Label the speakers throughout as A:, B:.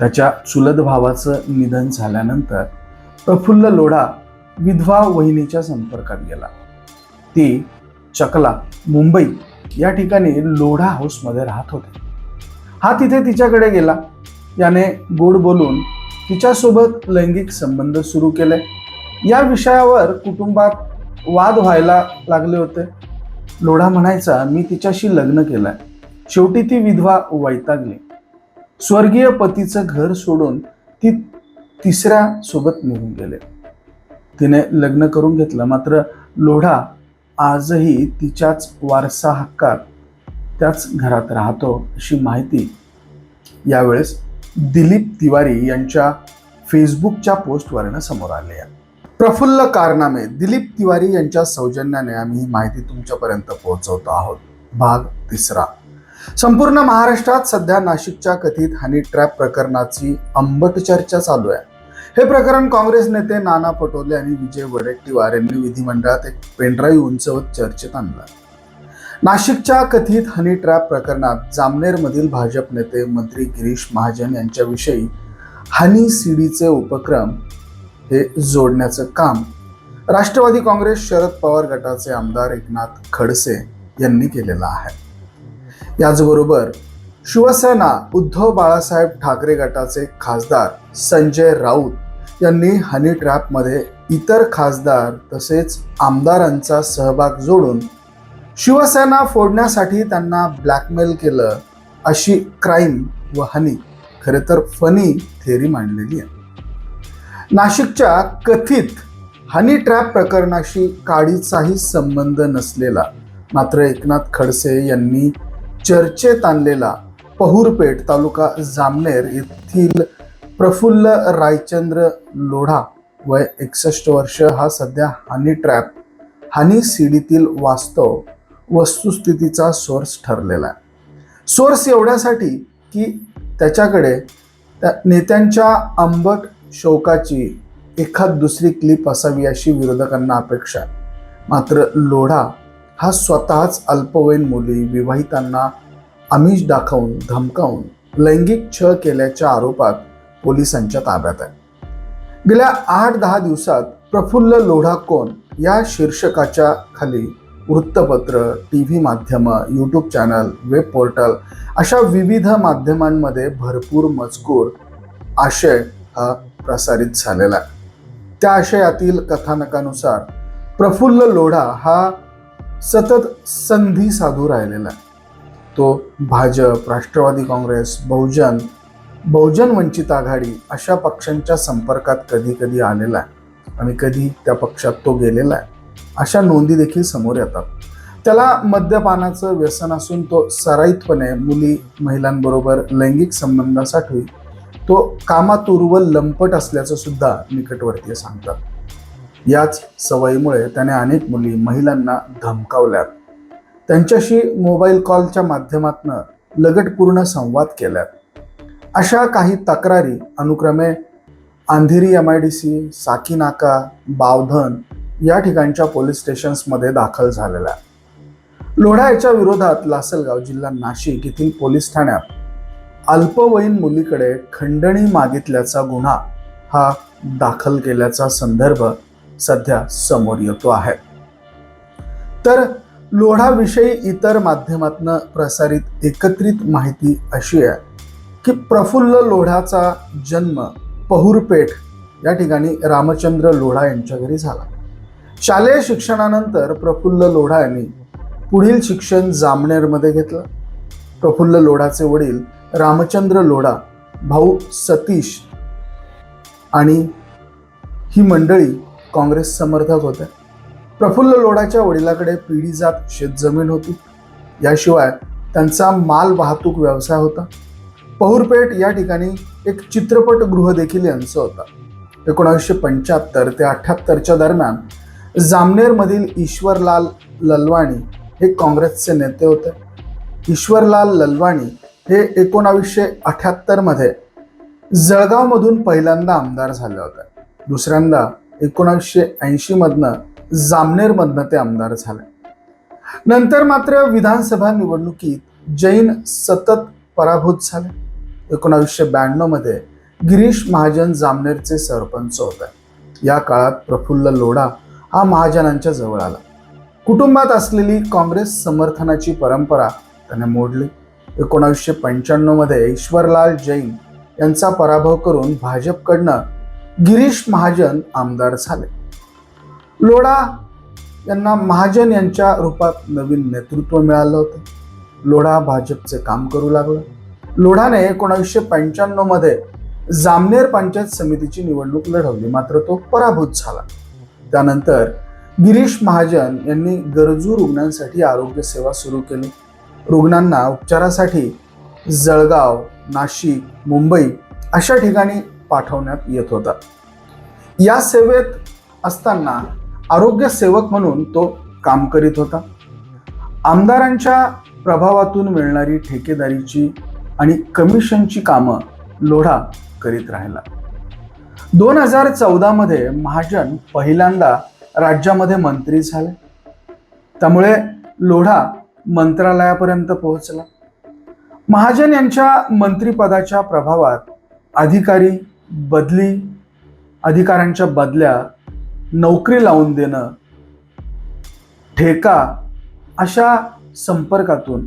A: त्याच्या चुलत भावाचं निधन झाल्यानंतर प्रफुल्ल लोढा विधवा वहिनीच्या संपर्कात गेला. ती चकला मुंबई या ठिकाणी लोढा हाऊसमध्ये राहत होते. हा तिथे तिच्याकडे गेला. याने गोड बोलून तिच्यासोबत लैंगिक संबंध सुरू केले. या विषयावर कुटुंबात वाद व्हायला लागले होते. लोढा म्हणायचा मी तिच्याशी लग्न केलं शेवटी ती विधवा वैतागली. स्वर्गीय पतीचं घर सोडून ती तिसऱ्या सोबत निघून गेले. तिने लग्न करून घेतलं मात्र लोढा आजही तिच्याच वारसा हक्कात त्याच घरात राहतो अशी माहिती यावेळेस दिलीप तिवारी यांच्या फेसबुकच्या पोस्टवरनं समोर आले आहे. प्रफुल्ल कारनामे दिलीप तिवारी यांच्या सौजन्याने आम्ही ही माहिती तुमच्यापर्यंत पोहोचवतो आहोत. भाग तिसरा. संपूर्ण महाराष्ट्रात सध्या नाशिकच्या कथित हनी ट्रॅप प्रकरणाची अंबट चर्चा चालू आहे. हे प्रकरण काँग्रेस नेते नाना पटोले आणि विजय वडेट्टीवार यांनी विधिमंडळात एक पेनड्राईव्ह उंचवत चर्चेत आणलं. नाशिकच्या कथित हनी ट्रॅप प्रकरणात जामनेरमधील भाजप नेते मंत्री गिरीश महाजन यांच्याविषयी हनी सीडीचे उपक्रम हे जोडण्याचं काम राष्ट्रवादी काँग्रेस शरद पवार गटाचे आमदार एकनाथ खडसे यांनी केलेलं आहे. याचबरोबर शिवसेना उद्धव बाळासाहेब ठाकरे गटाचे खासदार संजय राऊत यांनी हनी ट्रॅपमध्ये इतर खासदार तसेच आमदारांचा सहभाग जोडून शिवसेना फोडण्यासाठी त्यांना ब्लॅकमेल केलं अशी क्राईम व हनी खरे तर फनी थेअरी मांडलेली आहे. नाशिकच्या कथित हनी ट्रॅप प्रकरणाशी काडीचाही संबंध नसलेला मात्र एकनाथ खडसे यांनी चर्चेत आणलेला पहुरपेठ तालुका जामनेर येथील प्रफुल्ल रायचंद्र लोढा वय एकसष्ट वर्ष हा सध्या हानी ट्रॅप हानी सीडीतील वास्तव वस्तुस्थितीचा सोर्स ठरलेला आहे. सोर्स एवढ्यासाठी की त्याच्याकडे त्या नेत्यांच्या आंबट शोकाची एखाद दुसरी क्लिप असावी अशी विरोधकांना अपेक्षा आहे. मात्र लोढा हा स्वतःच अल्पवयीन मुली विवाहितांना आमिष दाखवून धमकावून लैंगिक छळ केल्याच्या आरोपात पोलिसांच्या ताब्यात आहे. गेल्या आठ दहा दिवसात प्रफुल्ल लोढा कोण या शीर्षकाच्या खाली वृत्तपत्र टी व्ही माध्यमं यूट्यूब चॅनल वेब पोर्टल अशा विविध माध्यमांमध्ये भरपूर मजकूर आशय हा प्रसारित झालेला आहे. त्या आशयातील कथानकानुसार प्रफुल्ल लोढा हा सतत संधी साधू राहिलेला आहे. तो भाजप राष्ट्रवादी काँग्रेस बहुजन बहुजन वंचित आघाडी अशा पक्षांच्या संपर्कात कधी कधी आलेला आहे. आणि कधी त्या पक्षात तो गेलेला आहे. अशा नोंदी देखील समोर येतात. त्याला मद्यपानाचं व्यसन असून तो सराईतपणे मुली महिलांबरोबर लैंगिक संबंधासाठी तो कामातुर्व लंपट असल्याचं सुद्धा निकटवर्तीय सांगतात. याच सवयीमुळे त्याने अनेक मुली महिलांना धमकावल्यात. त्यांच्याशी मोबाईल कॉलच्या माध्यमातून लगटपूर्ण संवाद केल्यात. अशा काही तक्रारी अनुक्रमे Andheri M I D C Sakinaka Bavdhan या ठिकाणच्या पोलीस स्टेशन्समध्ये दाखल झालेल्या. लोढा याच्या विरोधात लासलगाव जिल्हा नाशिक येथील पोलीस ठाण्यात अल्पवयीन मुलीकडे खंडणी मागितल्याचा गुन्हा हा दाखल केल्याचा संदर्भ सध्या समोर येतो आहे. तर लोढाविषयी इतर माध्यमातून प्रसारित एकत्रित माहिती अशी आहे की प्रफुल्ल लोढाचा जन्म पहुरपेठ या ठिकाणी रामचंद्र लोढा यांच्या घरी झाला. शालेय शिक्षणानंतर प्रफुल्ल लोढा यांनी पुढील शिक्षण जामनेरमध्ये घेतलं. प्रफुल्ल लोढाचे वडील रामचंद्र लोढा भाऊ सतीश आणि ही मंडळी काँग्रेस समर्थक होते. प्रफुल्ल लोढाच्या वडिलाकडे पिढीजात शेतजमीन होती. याशिवाय त्यांचा माल वाहतूक व्यवसाय होता. पहुरपेठ या ठिकाणी एक चित्रपटगृह देखील यांचं होता. एकोणावीसशे पंच्याहत्तर ते अठ्ठ्याहत्तरच्या दरम्यान जामनेरमधील ईश्वरलाल ललवाणी हे काँग्रेसचे नेते होते. ईश्वरलाल ललवाणी हे एकोणावीसशे अठ्याहत्तरमध्ये जळगावमधून पहिल्यांदा आमदार झाले होते. दुसऱ्यांदा एकोणावीसशे ऐंशीमधनं जामनेरमधनं ते आमदार झाले. नंतर मात्र विधानसभा निवडणुकीत जैन सतत पराभूत झाले. एकोणावीसशे ब्याण्णवमध्ये गिरीश महाजन जामनेरचे सरपंच होते. या काळात प्रफुल्ल लोढा हा महाजनांच्या जवळ आला. कुटुंबात असलेली काँग्रेस समर्थनाची परंपरा त्याने मोडली. एकोणावीसशे पंच्याण्णवमध्ये ईश्वरलाल जैन यांचा पराभव करून भाजपकडनं गिरीश महाजन आमदार झाले. लोढा यांना महाजन यांच्या रूपात नवीन नेतृत्व मिळालं होतं. लोढा भाजपचे काम करू लागलं. लोढाने एकोणावीसशे पंच्याण्णवमध्ये जामनेर पंचायत समितीची निवडणूक लढवली मात्र तो पराभूत झाला. त्यानंतर गिरीश महाजन यांनी गरजू रुग्णांसाठी आरोग्य सेवा सुरू केली. रुग्णांना उपचारासाठी जळगाव नाशिक मुंबई अशा ठिकाणी पाठवण्यात येत होता. या सेवेत असताना आरोग्य सेवक म्हणून तो काम करीत होता. आमदारांच्या प्रभावातून मिळणारी ठेकेदारीची आणि कमिशनची कामं लोढा करीत राहिला. दोन हजार चौदामध्ये महाजन पहिल्यांदा राज्यामध्ये मंत्री झाले. त्यामुळे लोढा मंत्रालयापर्यंत पोहोचला. महाजन यांच्या मंत्रिपदाच्या प्रभावात अधिकारी बदली अधिकाऱ्यांच्या बदल्या नोकरी लावून देणं ठेका अशा संपर्कातून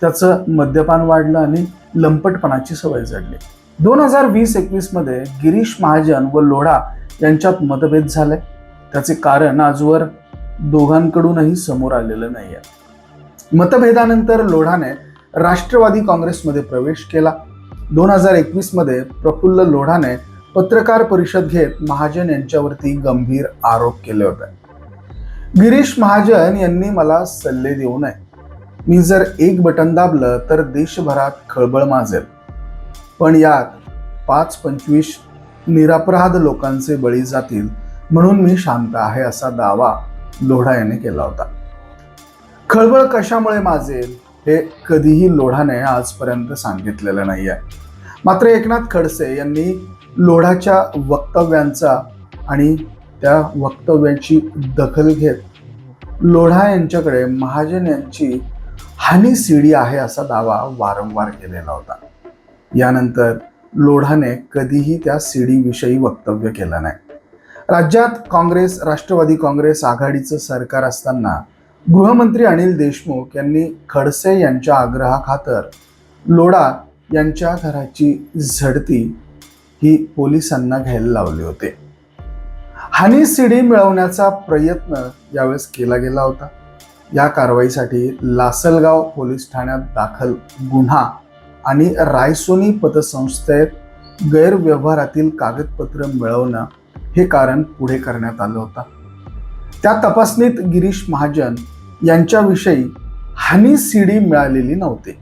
A: त्याचं मद्यपान वाढलं आणि लंपटपणाची सवय जडली. दोन हजार वीस एकवीसमध्ये गिरीश महाजन व लोढा यांच्यात मतभेद झाले. त्याचे कारण आजवर दोघांकडूनही समोर आलेलं नाही आहे मतभेदानंतर लोढाने राष्ट्रवादी काँग्रेसमध्ये प्रवेश केला. दोन हजार एकवीसमध्ये प्रफुल्ल लोढाने पत्रकार परिषद घेत महाजन यांच्यावरती गंभीर आरोप केले होते. गिरीश महाजन यांनी मला सल्ले देऊ नये. मी जर एक बटन दाबलं तर देशभरात खळबळ माजेल. पण यात पाच पंचवीस निरपराध लोकांचे बळी जातील म्हणून मी शांत आहे असा दावा लोढा याने केला होता. खळबळ कशामुळे माजेल? हे कधीही लोढाने आजपर्यंत सांगितलेलं नाही आहे मात्र एकनाथ खडसे यांनी लोढाच्या वक्तव्यांचा आणि त्या वक्तव्याची दखल घेत लोढा यांच्याकडे महाजन यांची हानी सीडी आहे असा दावा वारंवार केलेला होता. यानंतर लोढाने कधीही त्या सीडीविषयी वक्तव्य केलं नाही. राज्यात काँग्रेस राष्ट्रवादी काँग्रेस आघाडीचं सरकार असताना गृहमंत्री अनिल देशमुख यांनी खडसे यांच्या आग्रहाखातर लोढा यांच्या घराची झडती ही पोलिसांना घ्यायला लावली होते. हानी सीडी मिळवण्याचा प्रयत्न यावेळेस केला गेला होता. या कारवाईसाठी लासलगाव पोलीस ठाण्यात दाखल गुन्हा आणि रायसोनी पतसंस्थेत गैरव्यवहारातील कागदपत्र मिळवणं हे कारण पुढे करण्यात आलं होतं. त्या तपासणीत गिरीश महाजन यांच्याविषयी हानी सीडी मिळालेली नव्हती.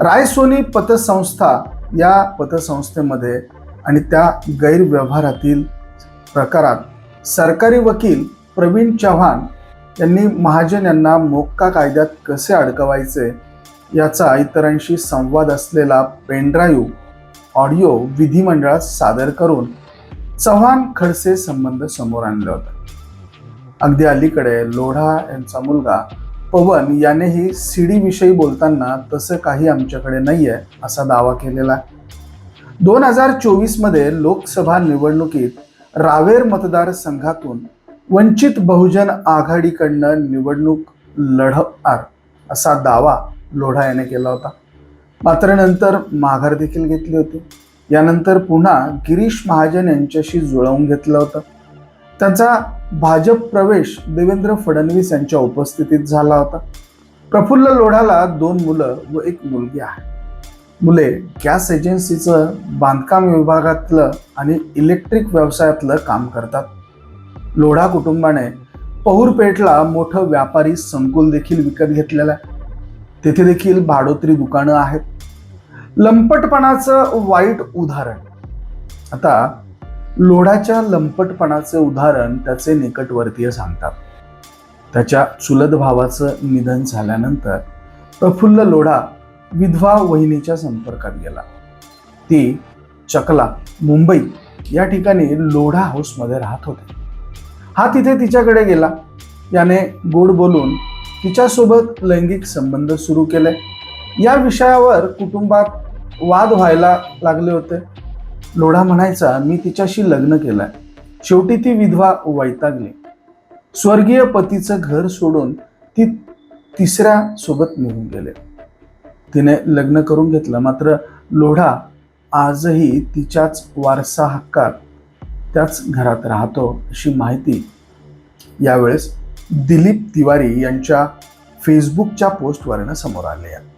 A: रायसोनी पतसंस्था या पतसंस्थेमध्ये आणि त्या गैरव्यवहारातील प्रकारात सरकारी वकील प्रवीण चव्हाण यांनी महाजन यांना मोक्का कायद्यात कसे अडकवायचे याचा इतरांशी संवाद असलेला पेनड्राईव्ह ऑडिओ विधिमंडळात सादर करून चव्हाण खडसे संबंध समोर आणले होते. अगदी अलीकडे लोढा यांचा मुलगा पवन यानेही सीडी विषयी बोलताना तसं काही आमच्याकडे नाही आहे असा दावा केलेला आहे. दोन हजार चोवीसमध्ये लोकसभा निवडणुकीत रावेर मतदारसंघातून वंचित बहुजन आघाडीकडनं निवडणूक लढवणार असा दावा लोढा याने केला होता. मात्र नंतर माघार देखील घेतली होती. यानंतर पुन्हा गिरीश महाजन यांच्याशी जुळवून घेतलं होतं. त्यांचा भाजप प्रवेश देवेंद्र फडणवीस यांच्या उपस्थितीत झाला होता. प्रफुल्ल लोढाला दोन मुलं व एक मुलगी आहे. मुले गॅस एजन्सीचं बांधकाम विभागातलं आणि इलेक्ट्रिक व्यवसायातलं काम करतात. लोढा कुटुंबाने पहुरपेठला मोठं व्यापारी संकुल देखील विकत घेतलेलं आहे. तेथे देखील भाडोत्री दुकानं आहेत. लंपटपणाचं वाईट उदाहरण. आता लोढाच्या लंपटपणाचे उदाहरण त्याचे निकटवर्तीय सांगतात. त्याच्या चुलत भावाचं निधन झाल्यानंतर प्रफुल्ल लोढा विधवा वहिनीच्या संपर्कात गेला. ती चकला मुंबई या ठिकाणी लोढा हाऊसमध्ये राहत होते. हा तिथे तिच्याकडे गेला. याने गोड बोलून तिच्यासोबत लैंगिक संबंध सुरू केले. या विषयावर कुटुंबात वाद व्हायला लागले होते. लोढा म्हणायचा मी तिच्याशी लग्न केलंय. शेवटी ती विधवा वैतागली. स्वर्गीय पतीचं घर सोडून ती तिसऱ्या सोबत निघून गेले. तिने लग्न करून घेतलं मात्र लोढा आजही तिच्याच वारसा हक्कात त्याच घरात राहतो अशी माहिती यावेळेस दिलीप तिवारी यांच्या फेसबुकच्या पोस्टवरनं समोर आली आहे.